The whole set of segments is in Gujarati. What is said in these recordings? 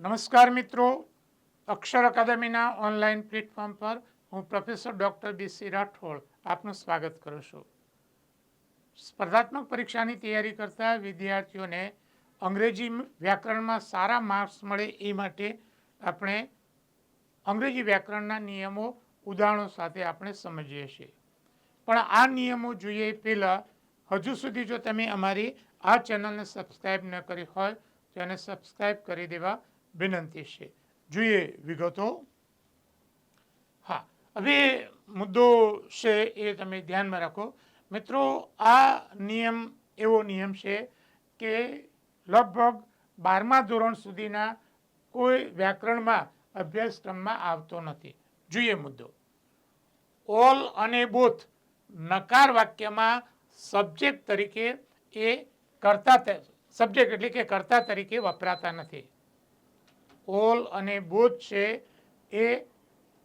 નમસ્કાર મિત્રો. અક્ષર અકાદમીના ઓનલાઈન પ્લેટફોર્મ પર હું પ્રોફેસર ડૉક્ટર બીસી રાઠોડ આપનું સ્વાગત કરું છું. સ્પર્ધાત્મક પરીક્ષાની તૈયારી કરતા વિદ્યાર્થીઓને અંગ્રેજી વ્યાકરણમાં સારા માર્ક્સ મળે એ માટે આપણે અંગ્રેજી વ્યાકરણના નિયમો ઉદાહરણો સાથે આપણે સમજીએ છીએ. પણ આ નિયમો જોઈએ પહેલાં હજુ સુધી જો તમે અમારી આ ચેનલને સબસ્ક્રાઈબ ન કરી હોય તો એને સબસ્ક્રાઈબ કરી દેવા વિનંતી છે જોઈએ વિગતો હા હવે મુદ્દો છે એ તમે ધ્યાનમાં રાખો મિત્રો આ નિયમ એવો નિયમ છે કે લગભગ બારમા ધોરણ સુધીના કોઈ વ્યાકરણમાં અભ્યાસક્રમમાં આવતો નથી. જોઈએ મુદ્દો. ઓલ અને બોથ નકાર વાક્યમાં સબ્જેક્ટ તરીકે એ કરતા સબ્જેક્ટ એટલે કે કર્તા તરીકે વપરાતા નથી. ઓલ અને બોધ છે એ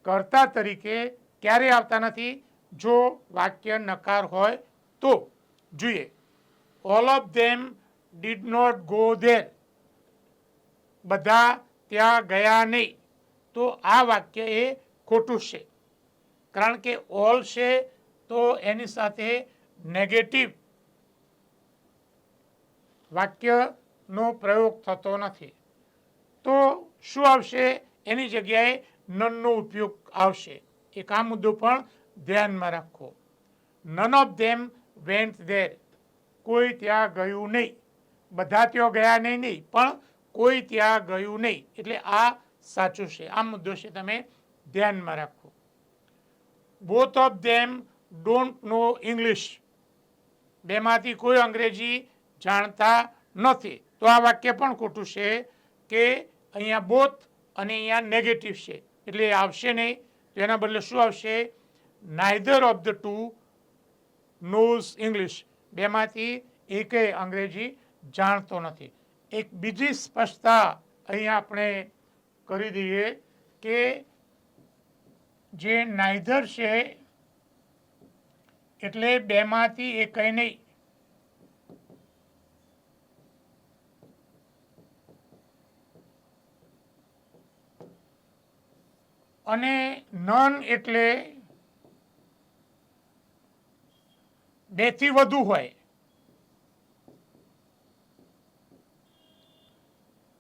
કર્તા તરીકે ક્યારે આવતા નથી? જો વાક્ય નકાર હોય તો. જોઈએ. All of them did not go there બધા ત્યાં ગયા નહીં. તો આ વાક્ય એ ખોટું છે. કારણ કે ઓલ છે તો એની સાથે નેગેટિવ વાક્યનો પ્રયોગ થતો નથી. તો શું આવશે? એની જગ્યાએ નનનો ઉપયોગ આવશે. એક આ મુદ્દો પણ ધ્યાનમાં રાખો. None of them went there કોઈ ત્યાં ગયું નહીં. બધા ત્યાં ગયા નહીં નહીં, પણ કોઈ ત્યાં ગયું નહીં. એટલે આ સાચું છે. આ મુદ્દો છે તમે ધ્યાનમાં રાખો. Both of them don't know English બેમાંથી કોઈ અંગ્રેજી જાણતા નથી. તો આ વાક્ય પણ ખોટું છે કે અહીંયા બોથ અને અહીંયા નેગેટિવ છે. એટલે આવશે નહીં. તો એના બદલે શું આવશે? Neither of the two knows English બેમાંથી એકે અંગ્રેજી જાણતો નથી. એક બીજી સ્પષ્ટતા અહીંયા આપણે કરી દઈએ કે જે નાઇધર છે, એટલે બેમાંથી એકય નહીં. અને નન એટલે બેથી વધુ હોય.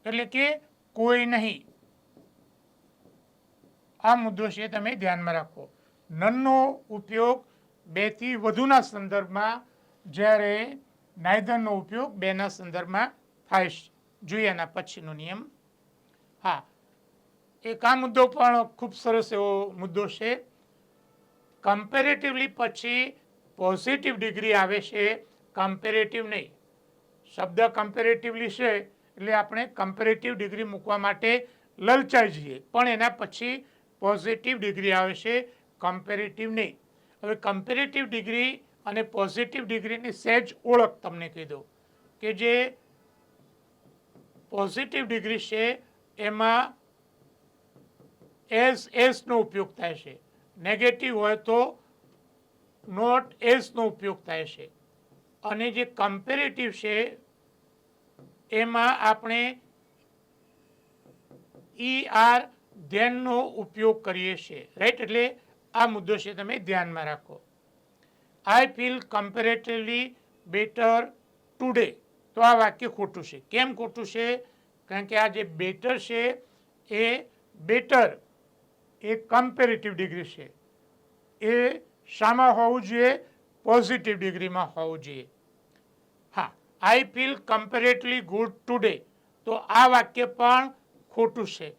એટલે કે કોઈ નહીં. આ મુદ્દો છે તમે ધ્યાનમાં રાખો. નનનો ઉપયોગ બેથી વધુના સંદર્ભમાં જ્યારે નાયધનનો ઉપયોગ બેના સંદર્ભમાં થાય છે. જોઈએ એના પછીનો નિયમ. હા એક આ મુદ્દો પણ ખૂબ સરસ એવો મુદ્દો છે. કમ્પેરેટિવલી પછી પોઝિટિવ ડિગ્રી આવે છે કમ્પેરેટિવ નહીં. શબ્દ કમ્પેરેટિવલી છે એટલે આપણે કમ્પેરેટિવ ડિગ્રી મૂકવા માટે લલચાઈ જઈએ. પણ એના પછી પોઝિટિવ ડિગ્રી આવે છે કમ્પેરેટિવ નહીં. હવે કમ્પેરેટિવ ડિગ્રી અને પોઝિટિવ ડિગ્રીની સહેજ ઓળખ તમને દઉં કે જે પોઝિટિવ ડિગ્રી છે, એમાં એસ, એસનો ઉપયોગ થાય છે. નેગેટિવ હોય તો નોટ એસનો ઉપયોગ થાય છે. અને જે કમ્પેરેટિવ છે, એમાં આપણે ઈ આર ધ્યાનનો ઉપયોગ કરીએ છીએ. રાઈટ એટલે આ મુદ્દો છે, તમે ધ્યાનમાં રાખો. I feel comparatively better today તો આ વાક્ય ખોટું છે. કેમ ખોટું છે? કારણ કે આ જે બેટર છે, એ બેટર એ કમ્પેરેટિવ ડિગ્રી છે. એ શામાં હોવું જોઈએ પોઝિટિવ ડિગ્રીમાં હોવું જોઈએ. હા I feel comparatively good today તો આ વાક્ય પણ ખોટું છે.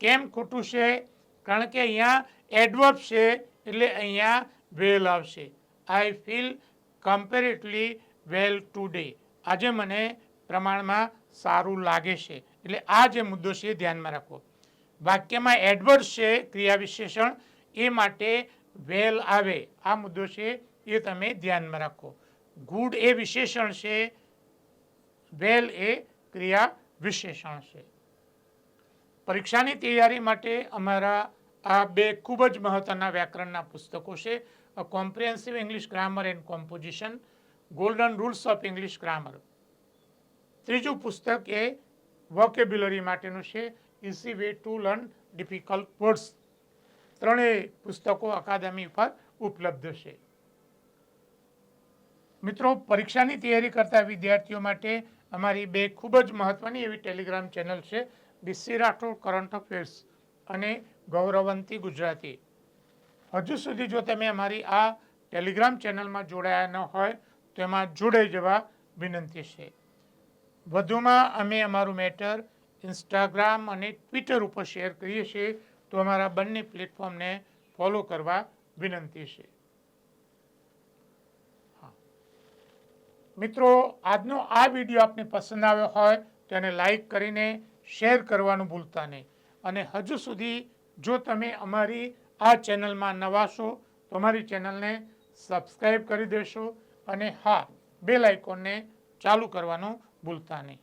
કેમ ખોટું છે? કારણ કે અહીંયા એડવર્બ છે, એટલે અહીંયા વેલ આવશે. આઈ ફીલ કમ્પેરેટલી વેલ ટુડે આજે મને પ્રમાણમાં સારું લાગે છે. એટલે આ જે મુદ્દો છે એ ધ્યાનમાં રાખો. વાક્યમાં એડવર્ડ છે ક્રિયા વિશેષણ એ માટે વેલ આવે. આ મુદ્દો છે એ તમે ધ્યાનમાં રાખો. ગુડ એ વિશેષણ છે, વેલ એ ક્રિયા વિશેષણ છે. પરીક્ષાની તૈયારી માટે અમારા આ બે ખૂબ જ મહત્વના વ્યાકરણના પુસ્તકો છે a comprehensive English grammar and composition golden rules of English grammar ત્રીજું પુસ્તક એ વોકેબ્યુલરી માટેનું છે easy way to learn difficult words. ત્રણેય પુસ્તકો અકાદમી પર ઉપલબ્ધ છે. મિત્રો, પરીક્ષાની તૈયારી કરતા વિદ્યાર્થીઓ માટે અમારી બે ખૂબ જ મહત્વની એવી ટેલિગ્રામ ચેનલ છે બીસી રાઠોડ કરંટ અફેર્સ અને ગૌરવંતી ગુજરાતી. હજુ સુધી જો તમે અમારી આ ટેલિગ્રામ ચેનલમાં જોડાયા ન હોય, તો એમાં જોડાઈ જવા વિનંતી છે. વધુમાં અમે અમારું મેટર ઇન્સ્ટાગ્રામ અને ટ્વિટર ઉપર શેર કરીએ છીએ, તો અમારા બંને પ્લેટફોર્મને ફોલો કરવા વિનંતી છે. મિત્રો, આજનો આ વીડિયો આપને પસંદ આવ્યો હોય, તો એને લાઈક કરીને શેર કરવાનું ભૂલતા નહીં. અને હજુ સુધી જો તમે અમારી આ ચેનલમાં નવા છો, તો અમારી ચેનલને સબસ્ક્રાઈબ કરી દેશો અને હા બેલ આઇકોનને ચાલુ કરવાનું ભૂલતા નહીં.